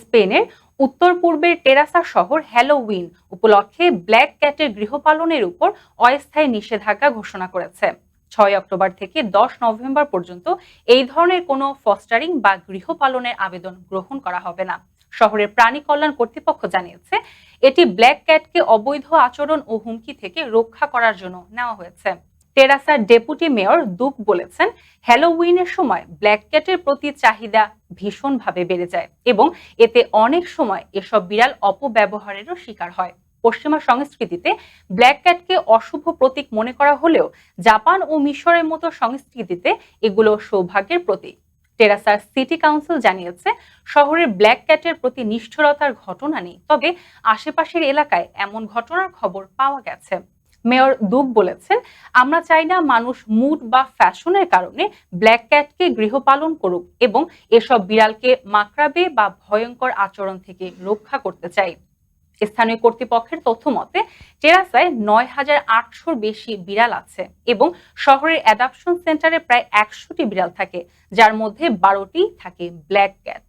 স্পেনের উত্তর পূর্বের টেরাসা শহর হ্যালোউইন উপলক্ষে ব্ল্যাক ক্যাটের গৃহপালনের উপর অস্থায়ী নিষেধাজ্ঞা ঘোষণা করেছে। ছয় অক্টোবর থেকে দশ নভেম্বর পর্যন্ত এই ধরনের কোনো ফস্টারিং বা গৃহপালনের আবেদন গ্রহণ করা হবে না। শহরের প্রাণী কল্যাণ কর্তৃপক্ষ জানিয়েছে, এটি ব্ল্যাক ক্যাটকে অবৈধ আচরণ ও হুমকি থেকে রক্ষা করার জন্য নেওয়া হয়েছে। টেরাসার ডেপুটি মেয়র দুক বলেছেন, হ্যালোউইনের সময় ব্ল্যাক ক্যাটের প্রতি চাহিদা ভীষণভাবে বেড়ে যায় এবং এতে অনেক সময় এসব বিড়াল অপব্যবহারেরও শিকার হয়। পশ্চিমা সংস্কৃতিতে ব্ল্যাক ক্যাটকে অশুভ প্রতীক মনে করা হলেও জাপান ও মিশরের মতো সংস্কৃতিতে এগুলো সৌভাগ্যের প্রতীক। টেরাসার সিটি কাউন্সিল জানিয়েছে, শহরের ব্ল্যাক ক্যাটের প্রতি নিষ্ঠুরতার ঘটনা নেই, তবে আশেপাশের এলাকায় এমন ঘটনার খবর পাওয়া গেছে। মেয়র দুব বলেছেন, আমরা চাই না মানুষ মুড বা ফ্যাশনের কারণে ব্ল্যাক ক্যাটকে গৃহপালন করুক এবং এসব বিড়ালকে মাকড়াবে বা ভয়ঙ্কর আচরণ থেকে রক্ষা করতে চাই। স্থানীয় কর্তৃপক্ষের তথ্য মতে, টেরাসায় নয় হাজার আটশোর বেশি বিড়াল আছে এবং শহরের অ্যাডাপশন সেন্টারে প্রায় একশোটি বিড়াল থাকে, যার মধ্যে বারোটি থাকে ব্ল্যাক ক্যাট।